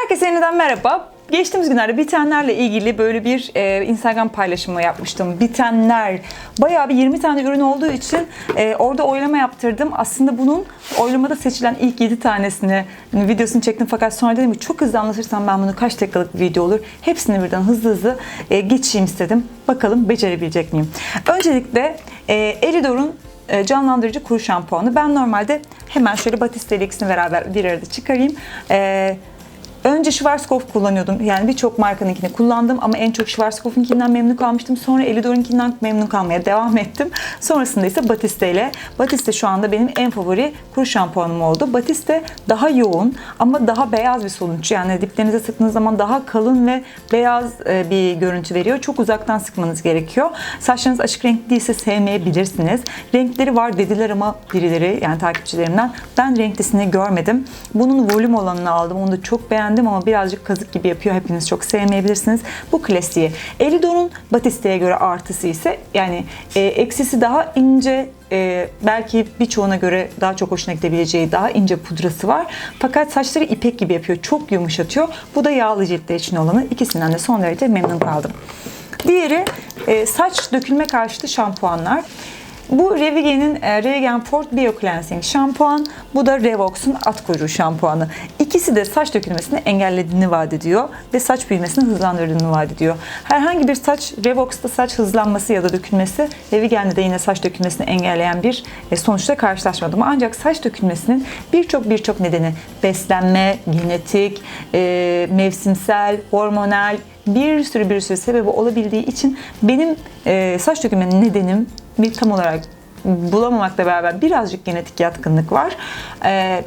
Herkese yeniden merhaba. Geçtiğimiz günlerde bitenlerle ilgili böyle bir e, Instagram paylaşımı yapmıştım. Bitenler. Bayağı bir 20 tane ürün olduğu için e, orada oylama yaptırdım. Aslında bunun oylamada seçilen ilk 7 tanesini videosunu çektim. Fakat sonra dedim ki çok hızlı anlatırsam ben bunu kaç dakikalık bir video olur. Hepsini birden hızlı hızlı e, geçeyim istedim. Bakalım becerebilecek miyim? Öncelikle e, Elidor'un e, canlandırıcı kuru şampuanı. Ben normalde hemen şöyle Batiste ile ikisini beraber bir arada çıkarayım. E, Önce Schwarzkopf kullanıyordum. Yani birçok markanınkini kullandım ama en çok Schwarzkopf'unkinden memnun kalmıştım. Sonra Elidor'unkinden memnun kalmaya devam ettim. Sonrasında ise Batiste ile. Batiste şu anda benim en favori kuru şampuanım oldu. Batiste daha yoğun ama daha beyaz bir sonuç. Yani diplerinize sıktığınız zaman daha kalın ve beyaz e, bir görüntü veriyor. Çok uzaktan sıkmanız gerekiyor. Saçlarınız açık renk değilse sevmeyebilirsiniz. Renkleri var dediler ama birileri yani takipçilerimden ben renklisini görmedim. Bunun volüm olanını aldım. Onu da çok beğendim ama birazcık kazık gibi yapıyor. Hepiniz çok sevmeyebilirsiniz. Bu klasiği. Elidor'un Batiste'ye göre artısı ise yani e, eksisi daha ince e, belki birçoğuna göre daha çok hoşuna gidebileceği daha ince pudrası var. Fakat saçları ipek gibi yapıyor. Çok yumuşatıyor. Bu da yağlı ciltler için olanı. İkisinden de son derece memnun kaldım. Diğeri e, saç dökülme karşıtı şampuanlar. Bu Revigen'in e, Regen Fort Bio Cleansing şampuan. Bu da Revox'un at kuyruğu şampuanı. İkisi de saç dökülmesini engellediğini vaat ediyor ve saç büyümesini hızlandırdığını vaat ediyor. Herhangi bir saç Revox'ta saç hızlanması ya da dökülmesi, Revigen'de de yine saç dökülmesini engelleyen bir e, sonuçla karşılaşmadım. Ancak saç dökülmesinin birçok birçok nedeni beslenme, genetik, e, mevsimsel, hormonal bir sürü bir sürü sebebi olabildiği için benim saç dökülmenin nedenim bir tam olarak bulamamakla beraber birazcık genetik yatkınlık var. Ee,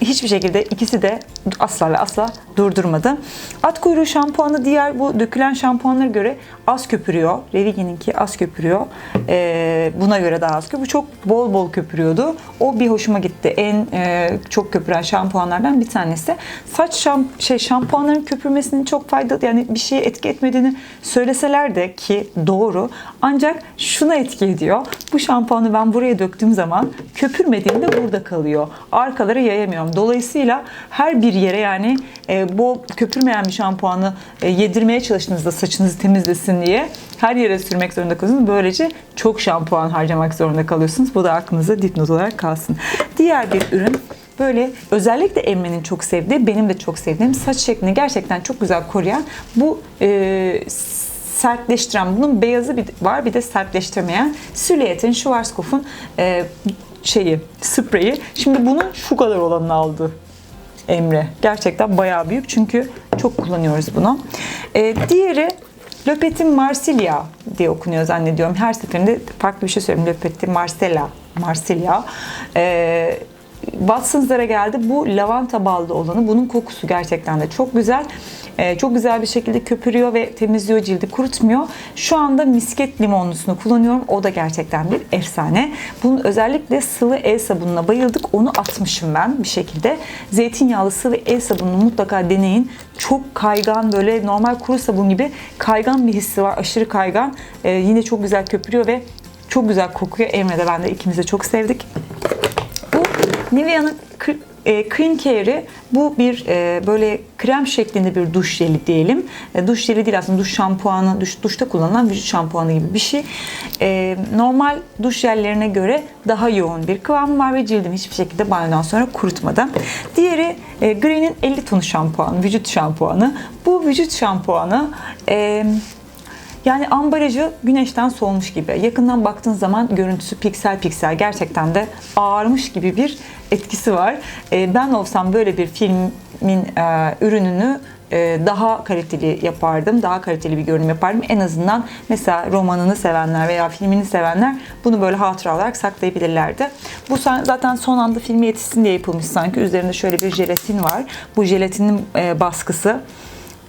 hiçbir şekilde ikisi de asla ve asla durdurmadı. At kuyruğu şampuanı diğer bu dökülen şampuanlara göre az köpürüyor. Revigen'inki az köpürüyor. Ee, buna göre daha az köpürüyor. Bu çok bol bol köpürüyordu. O bir hoşuma gitti. En e, çok köpüren şampuanlardan bir tanesi. Saç şam, şey şampuanların köpürmesinin çok faydalı yani bir şeye etki etmediğini söyleseler de ki doğru. Ancak şuna etki ediyor. Bu şampuanı ben buraya döktüğüm zaman köpürmediğinde burada kalıyor. Arkalara yayamıyorum. Dolayısıyla her bir yere yani e, bu köpürmeyen bir şampuanı e, yedirmeye çalıştığınızda saçınızı temizlesin diye her yere sürmek zorunda kalıyorsunuz. Böylece çok şampuan harcamak zorunda kalıyorsunuz. Bu da aklınızda dipnot olarak kalsın. Diğer bir ürün böyle özellikle Emre'nin çok sevdiği, benim de çok sevdiğim saç şeklini gerçekten çok güzel koruyan bu e, sertleştiren, bunun beyazı bir var bir de sertleştirmeyen Süleyet'in, Schwarzkopf'un e, şeyi, spreyi. Şimdi bunun şu kadar olanını aldı Emre. Gerçekten bayağı büyük çünkü çok kullanıyoruz bunu. E, diğeri Löpetin Marsilya diye okunuyor zannediyorum. Her seferinde farklı bir şey söylüyorum. Löpetin Marsella. Marsilya. E, Watson's'lara geldi. Bu lavanta ballı olanı. Bunun kokusu gerçekten de çok güzel. Ee, çok güzel bir şekilde köpürüyor ve temizliyor cildi, kurutmuyor. Şu anda misket limonlusunu kullanıyorum. O da gerçekten bir efsane. Bunun özellikle sıvı el sabununa bayıldık. Onu atmışım ben bir şekilde. Zeytinyağlı sıvı el sabununu mutlaka deneyin. Çok kaygan böyle normal kuru sabun gibi kaygan bir hissi var. Aşırı kaygan. Ee, yine çok güzel köpürüyor ve çok güzel kokuyor. Emre de ben de ikimiz de çok sevdik. Bu Nivea'nın e, Cream Care'i bu bir e, böyle krem şeklinde bir duş jeli diyelim. E, duş jeli değil aslında duş şampuanı, duş, duşta kullanılan vücut şampuanı gibi bir şey. E, normal duş jellerine göre daha yoğun bir kıvamı var ve cildim hiçbir şekilde banyodan sonra kurutmadı. Diğeri e, Green'in 50 tonu şampuanı, vücut şampuanı. Bu vücut şampuanı e, yani ambalajı güneşten solmuş gibi. Yakından baktığın zaman görüntüsü piksel piksel gerçekten de ağarmış gibi bir etkisi var. Ee, ben olsam böyle bir filmin e, ürününü e, daha kaliteli yapardım. Daha kaliteli bir görünüm yapardım. En azından mesela romanını sevenler veya filmini sevenler bunu böyle hatıra olarak saklayabilirlerdi. Bu zaten son anda filmi yetişsin diye yapılmış sanki. Üzerinde şöyle bir jelatin var. Bu jelatinin e, baskısı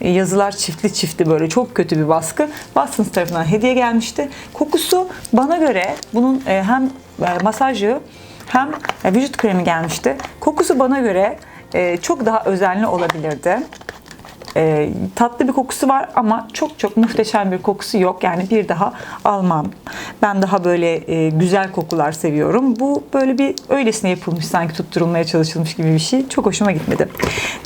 yazılar çiftli çiftli böyle çok kötü bir baskı. Watsons tarafından hediye gelmişti. Kokusu bana göre bunun e, hem e, masajı hem e, vücut kremi gelmişti. Kokusu bana göre çok daha özenli olabilirdi. E, tatlı bir kokusu var ama çok çok muhteşem bir kokusu yok. Yani bir daha almam. Ben daha böyle e, güzel kokular seviyorum. Bu böyle bir öylesine yapılmış sanki tutturulmaya çalışılmış gibi bir şey. Çok hoşuma gitmedi.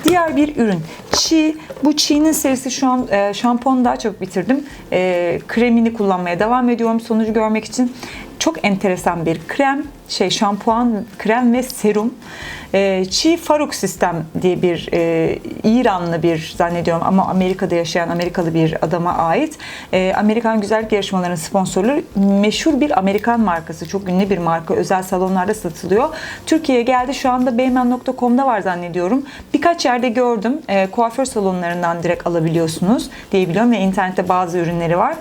Diğer bir ürün. Çiğ. Bu çiğnin serisi şu an e, şampuanı daha çok bitirdim. E, kremini kullanmaya devam ediyorum sonucu görmek için. Çok enteresan bir krem, şey şampuan, krem ve serum. E, Çi Faruk Sistem diye bir e, İranlı bir zannediyorum ama Amerika'da yaşayan Amerikalı bir adama ait. E, Amerikan güzellik yarışmalarının sponsorları meşhur bir Amerikan markası. Çok ünlü bir marka. Özel salonlarda satılıyor. Türkiye'ye geldi. Şu anda beymen.com'da var zannediyorum. Birkaç yerde gördüm. E, kuaför salonlarından direkt alabiliyorsunuz diye biliyorum ve internette bazı ürünleri var.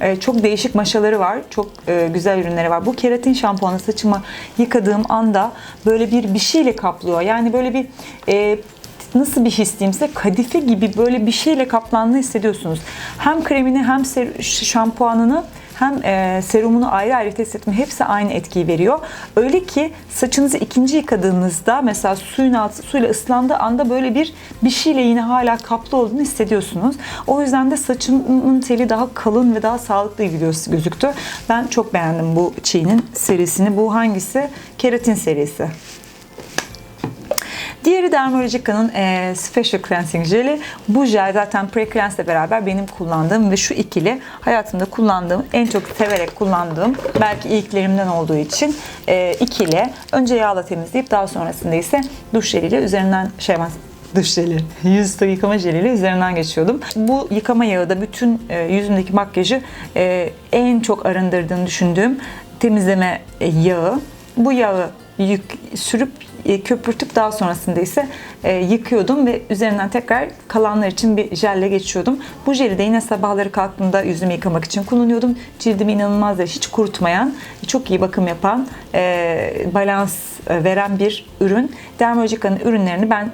E, çok değişik maşaları var. Çok e, güzel ürünleri var. Bu keratin şampuanı saçımı yıkadığım anda böyle bir bir şeyle kaplıyor. Yani böyle bir e, nasıl bir his diyeyim kadife gibi böyle bir şeyle kaplandığını hissediyorsunuz. Hem kremini hem şampuanını hem e, serumunu ayrı ayrı test etme hepsi aynı etkiyi veriyor. Öyle ki saçınızı ikinci yıkadığınızda mesela suyun altı suyla ıslandığı anda böyle bir bir şeyle yine hala kaplı olduğunu hissediyorsunuz. O yüzden de saçımın teli daha kalın ve daha sağlıklı gözüktü. Ben çok beğendim bu çiğnin serisini. Bu hangisi? Keratin serisi. Diğeri Dermalogica'nın e, Special Cleansing Jeli. Bu jel zaten Pre-Cleanse ile beraber benim kullandığım ve şu ikili hayatımda kullandığım, en çok severek kullandığım, belki ilklerimden olduğu için e, ikili. Önce yağla temizleyip daha sonrasında ise duş jeliyle üzerinden şey duş jeli, yüz yıkama jeliyle üzerinden geçiyordum. Bu yıkama yağı da bütün e, yüzümdeki makyajı e, en çok arındırdığını düşündüğüm temizleme e, yağı. Bu yağı yük, sürüp e, köpürtüp daha sonrasında ise e, yıkıyordum ve üzerinden tekrar kalanlar için bir jelle geçiyordum. Bu jeli de yine sabahları kalktığımda yüzümü yıkamak için kullanıyordum. Cildimi inanılmaz hiç kurutmayan, çok iyi bakım yapan, e, balans veren bir ürün. Dermalogica'nın ürünlerini ben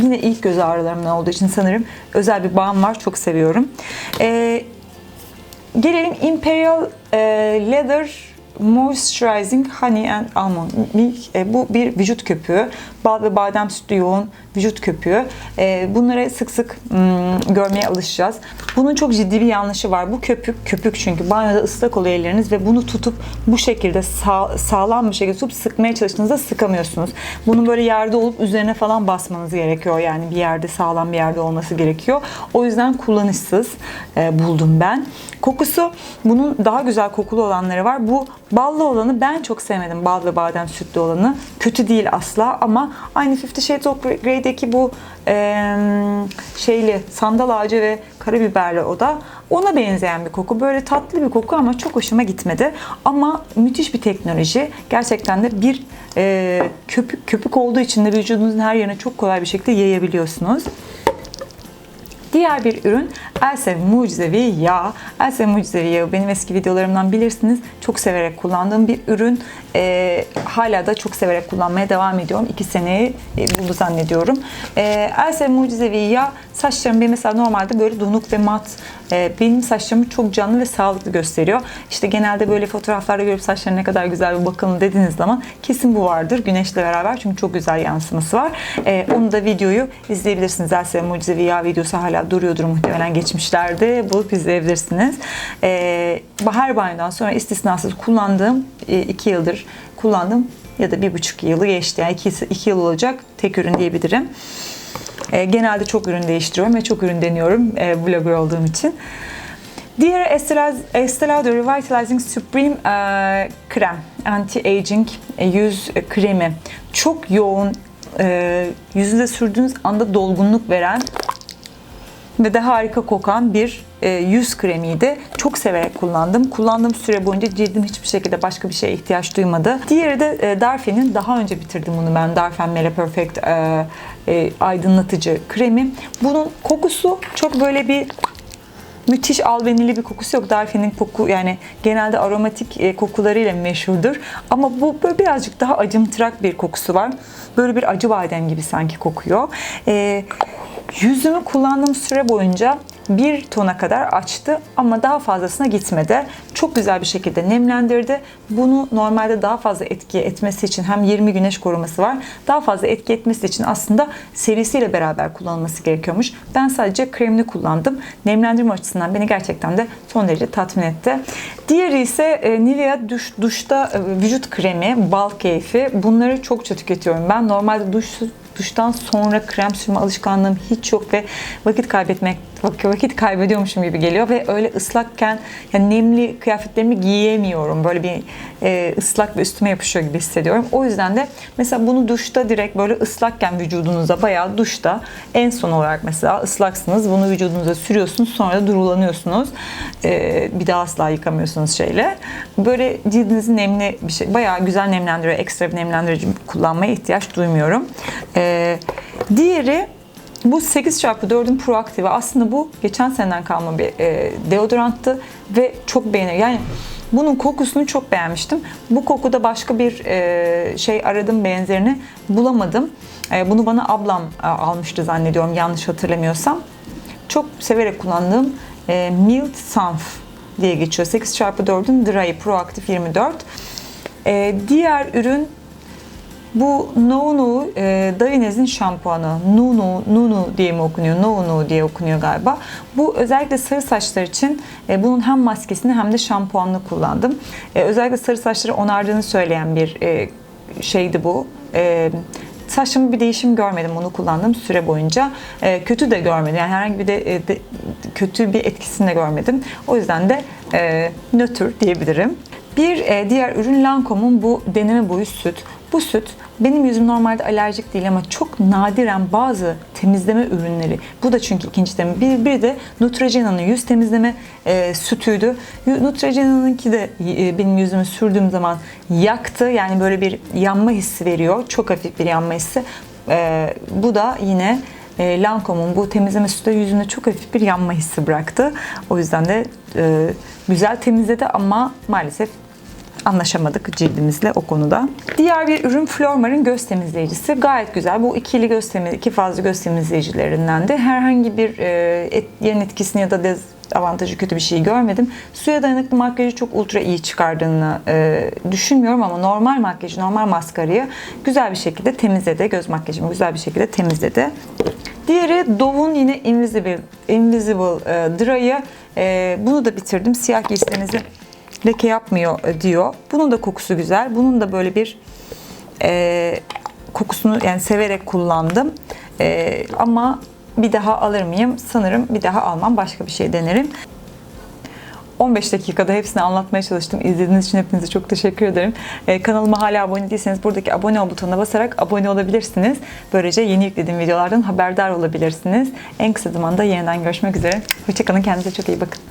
yine ilk göz ağrılarımdan olduğu için sanırım özel bir bağım var. Çok seviyorum. E, gelelim Imperial e, Leather Moisturizing Honey and Almond Milk. E, bu bir vücut köpüğü. Bal ve badem sütlü yoğun vücut köpüğü. E, bunları sık sık hmm, görmeye alışacağız. Bunun çok ciddi bir yanlışı var. Bu köpük, köpük çünkü banyoda ıslak oluyor elleriniz ve bunu tutup bu şekilde sağ, sağlam bir şekilde tutup sıkmaya çalıştığınızda sıkamıyorsunuz. Bunun böyle yerde olup üzerine falan basmanız gerekiyor. Yani bir yerde sağlam bir yerde olması gerekiyor. O yüzden kullanışsız e, buldum ben. Kokusu bunun daha güzel kokulu olanları var. Bu ballı olanı ben çok sevmedim. Bal ve badem sütlü olanı. Kötü değil asla ama aynı Fifty Shades of Grey'deki bu e, şeyli sandal ağacı ve karabiberli o da ona benzeyen bir koku. Böyle tatlı bir koku ama çok hoşuma gitmedi. Ama müthiş bir teknoloji. Gerçekten de bir e, köpük köpük olduğu için de vücudunuzun her yerine çok kolay bir şekilde yayabiliyorsunuz. Diğer bir ürün Else Mucizevi Yağ. Else Mucizevi Yağı benim eski videolarımdan bilirsiniz. Çok severek kullandığım bir ürün. E, hala da çok severek kullanmaya devam ediyorum. 2 seneyi e, buldu zannediyorum. E, Else Mucizevi Yağ saçlarım benim mesela normalde böyle donuk ve mat. E, benim saçlarımı çok canlı ve sağlıklı gösteriyor. İşte genelde böyle fotoğraflarda görüp saçların ne kadar güzel bir bakımlı dediğiniz zaman kesin bu vardır güneşle beraber. Çünkü çok güzel yansıması var. E, onu da videoyu izleyebilirsiniz. Else Mucizevi Yağ videosu hala duruyordur muhtemelen geçmişlerde. Bulup izleyebilirsiniz. E, her banyodan sonra istisnasız kullandığım 2 e, yıldır kullandım ya da bir buçuk yılı geçti. Yani iki, iki yıl olacak tek ürün diyebilirim. E, genelde çok ürün değiştiriyorum ve çok ürün deniyorum e, blogger olduğum için. Diğer Estee Lauder Revitalizing Supreme e, krem, anti-aging e, yüz kremi. Çok yoğun, e, yüzünüze sürdüğünüz anda dolgunluk veren ve de harika kokan bir e, yüz kremiydi. Çok severek kullandım. Kullandığım süre boyunca cildim hiçbir şekilde başka bir şeye ihtiyaç duymadı. Diğeri de e, Darphin'in daha önce bitirdim bunu ben. Darphin Mela Perfect e, e, aydınlatıcı kremi. Bunun kokusu çok böyle bir müthiş albenili bir kokusu yok. Darphin'in koku yani genelde aromatik e, kokularıyla meşhurdur. Ama bu böyle birazcık daha acımtırak bir kokusu var. Böyle bir acı badem gibi sanki kokuyor. E, yüzümü kullandığım süre boyunca bir tona kadar açtı ama daha fazlasına gitmedi. Çok güzel bir şekilde nemlendirdi. Bunu normalde daha fazla etki etmesi için hem 20 güneş koruması var. Daha fazla etki etmesi için aslında serisiyle beraber kullanılması gerekiyormuş. Ben sadece kremini kullandım. Nemlendirme açısından beni gerçekten de son derece tatmin etti. Diğeri ise e, Nivea duş, duşta e, vücut kremi, bal keyfi. Bunları çokça tüketiyorum. Ben normalde duş duştan sonra krem sürme alışkanlığım hiç yok ve vakit kaybetmek vakit kaybediyormuşum gibi geliyor ve öyle ıslakken yani nemli kıyafetlerimi giyemiyorum. Böyle bir e, ıslak ve üstüme yapışıyor gibi hissediyorum. O yüzden de mesela bunu duşta direkt böyle ıslakken vücudunuza bayağı duşta en son olarak mesela ıslaksınız. Bunu vücudunuza sürüyorsunuz sonra da durulanıyorsunuz. E, bir daha asla yıkamıyorsunuz şeyle. Böyle cildinizi nemli bir şey bayağı güzel nemlendiriyor. Ekstra bir nemlendirici kullanmaya ihtiyaç duymuyorum. E, diğeri bu 8x4'ün proaktifi aslında bu geçen seneden kalma bir e, deodoranttı ve çok beğeniyorum. Yani bunun kokusunu çok beğenmiştim. Bu kokuda başka bir e, şey aradım benzerini bulamadım. E, bunu bana ablam e, almıştı zannediyorum yanlış hatırlamıyorsam. Çok severek kullandığım e, Mild Sanf diye geçiyor. 8x4'ün Dry Proactive 24. E, diğer ürün bu Nunu e, Davinez'in şampuanı. Nunu, Nunu diye mi okunuyor? Nunu diye okunuyor galiba. Bu özellikle sarı saçlar için e, bunun hem maskesini hem de şampuanını kullandım. E, özellikle sarı saçları onardığını söyleyen bir e, şeydi bu. E, saçımı bir değişim görmedim bunu kullandığım süre boyunca. E, kötü de görmedim. Yani herhangi bir de, e, de kötü bir etkisini de görmedim. O yüzden de e, nötr diyebilirim. Bir e, diğer ürün Lancome'un bu deneme boyu süt. Bu süt benim yüzüm normalde alerjik değil ama çok nadiren bazı temizleme ürünleri. Bu da çünkü ikinci tema. Bir, bir de Neutrogena'nın yüz temizleme e, sütüydü. Neutrogena'nınki de e, benim yüzümü sürdüğüm zaman yaktı. Yani böyle bir yanma hissi veriyor. Çok hafif bir yanma hissi. E, bu da yine e, Lancome'un bu temizleme sütü yüzümde çok hafif bir yanma hissi bıraktı. O yüzden de e, güzel temizledi ama maalesef anlaşamadık cildimizle o konuda. Diğer bir ürün Flormar'ın göz temizleyicisi. Gayet güzel. Bu ikili göz temizleyici, iki fazla göz temizleyicilerinden de herhangi bir e, et, yan etkisini ya da dez, avantajı kötü bir şey görmedim. Suya dayanıklı makyajı çok ultra iyi çıkardığını e, düşünmüyorum ama normal makyajı, normal maskarayı güzel bir şekilde temizledi. Göz makyajımı güzel bir şekilde temizledi. Diğeri Dove'un yine Invisible, Invisible e, Dry'ı. E, bunu da bitirdim. Siyah giysilerinizi leke yapmıyor e, diyor. Bunun da kokusu güzel. Bunun da böyle bir e, kokusunu yani severek kullandım. E, ama bir daha alır mıyım? Sanırım bir daha almam. Başka bir şey denerim. 15 dakikada hepsini anlatmaya çalıştım. İzlediğiniz için hepinize çok teşekkür ederim. Ee, kanalıma hala abone değilseniz buradaki abone ol butonuna basarak abone olabilirsiniz. Böylece yeni yüklediğim videolardan haberdar olabilirsiniz. En kısa zamanda yeniden görüşmek üzere. Hoşçakalın. Kendinize çok iyi bakın.